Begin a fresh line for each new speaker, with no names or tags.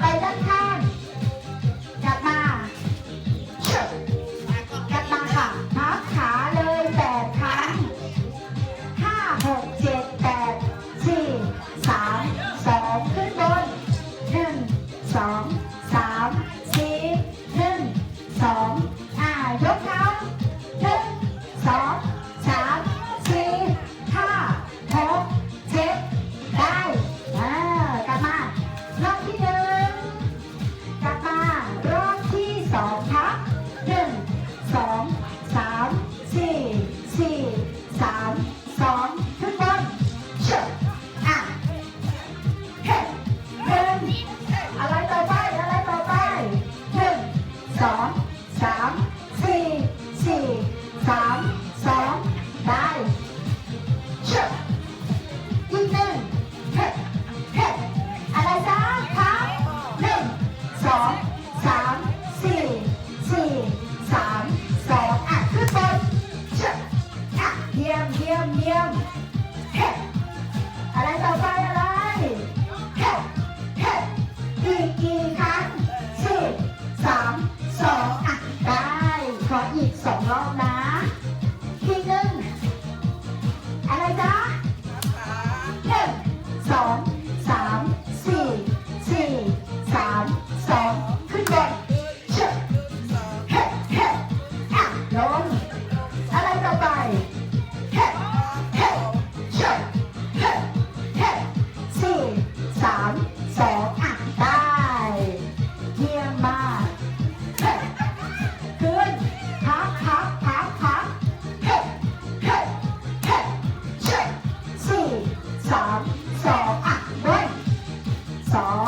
ไปด้านข้างจับมากลับมาค่ะพับขาเลยแปดครั้งห้าหกเจ็ดแปดสี่สามสองขึ้นบนหนึ่งสอง 3ามสองอะได้เยี่ยมมากขึ้นพักพักพักพักเฮ้เฮ้เฮ้เช็ดสี่สามสองอะเว้ยสอง